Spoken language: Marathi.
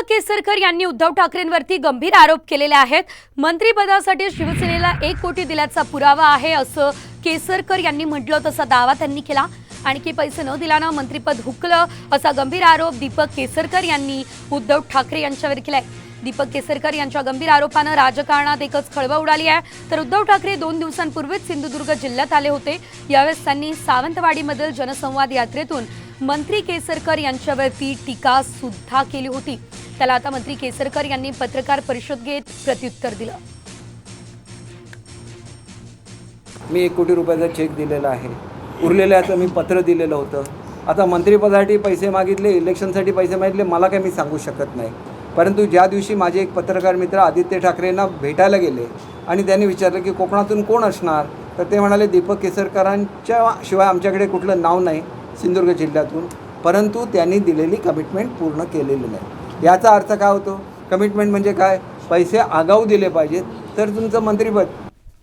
दीपक केसरकर यांनी उद्धव ठाकरेंवरती गंभीर आरोप केलेले आहेत. मंत्रिपदासाठी शिवसेनेला एक कोटी दिल्याचा पुरावा आहे असं केसरकर यांनी म्हटलं तसा दावा त्यांनी केला. आणखी पैसे न दिल्यानं मंत्रिपद हुकलं असा गंभीर आरोप दीपक केसरकर यांनी उद्धव ठाकरे यांच्यावर केलाय. दीपक केसरकर यांच्या गंभीर आरोपानं राजकारणात एकच खळबळ उडाली आहे. तर उद्धव ठाकरे दोन दिवसांपूर्वीच सिंधुदुर्ग जिल्ह्यात आले होते. यावेळेस त्यांनी सावंतवाडीमधील जनसंवाद यात्रेतून मंत्री केसरकर यांच्यावरती टीका सुद्धा केली होती. त्याला आता मंत्री केसरकर यांनी पत्रकार परिषद घेत प्रत्युत्तर दिलं. मी एक कोटी रुपयाचा चेक दिलेला आहे. उरलेल्याचं मी पत्र दिलेलं होतं. आता मंत्रिपदासाठी पैसे मागितले इलेक्शनसाठी पैसे मागितले मला काही मी सांगू शकत नाही. परंतु ज्या दिवशी माझे एक पत्रकार मित्र आदित्य ठाकरेंना भेटायला गेले आणि त्यांनी विचारलं की कोकणातून कोण असणार तर ते म्हणाले दीपक केसरकरांच्या शिवाय आमच्याकडे कुठलं नाव नाही सिंधुदुर्ग जिल्ह्यातून. परंतु त्यांनी दिलेली कमिटमेंट पूर्ण केलेली नाही. याचा अर्थ काय होतो? कमिटमेंट म्हणजे काय? पैसे आगाऊ दिले पाहिजेत. तर तुमचं मंत्रिपद